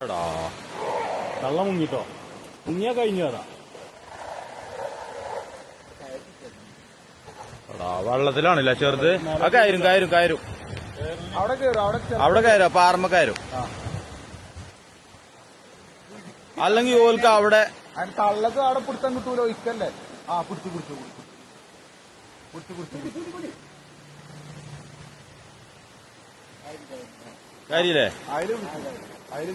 എടാ കള്ളം മുങ്ങിട്ടോ മുങ്ങിയാ കഴിഞ്ഞു അതാ എടാ വെള്ളത്തിലാണല്ലേ ചെറുത്? ആ കയറും കയറും കയറും. അവിടെ കയറും അവിടെ അവിടെ കയറും പാറമ്മ കയറും. അല്ലെങ്കിൽ ഓൽക്ക് അവിടെ തള്ളക്ക് അവിടെ പിടുത്തം കിട്ടൂലോ ഇക്കല്ലേ ആ പിടിച്ചു പിടിച്ചു പിടിച്ചു. പിടിച്ചു പിടിച്ചു കാര്യല്ലേ അതിൽ കിട്ടും അതിൽ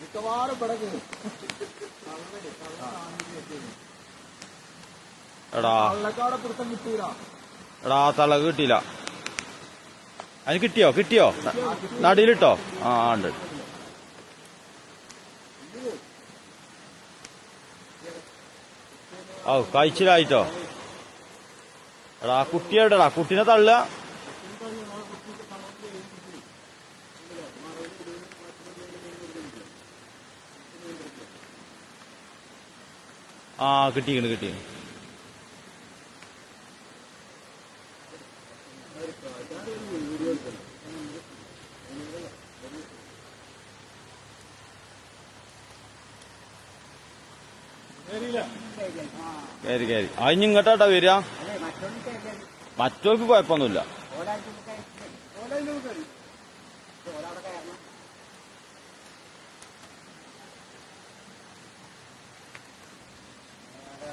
മിക്കവാറും കയറും എടാ. കള്ളക്കാടെ പിടുത്തം കിട്ടൂല. എടാ തളക് കിട്ടിയില്ല. അതിന് കിട്ടിയോ? കിട്ടിയോ? നടിയിലിട്ടോ? ആ ഉണ്ട്. ഓ കഴിച്ചിലായിട്ടോ? എടാ കുട്ടി എവിടെടാ കുട്ടീനെ തള്ളുക. ആ കിട്ടിക്കണ് കിട്ടി കയറി കയറി അതിന് ഇങ്ങോട്ടാട്ടാ വരിക. മറ്റോർക്ക് കുഴപ്പമൊന്നുമില്ല.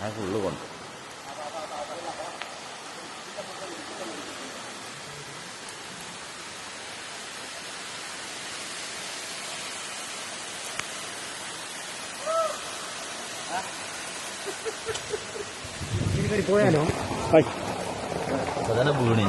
ഞാൻ ഫുള്ള് കൊണ്ട് പോയാലോ? വീണി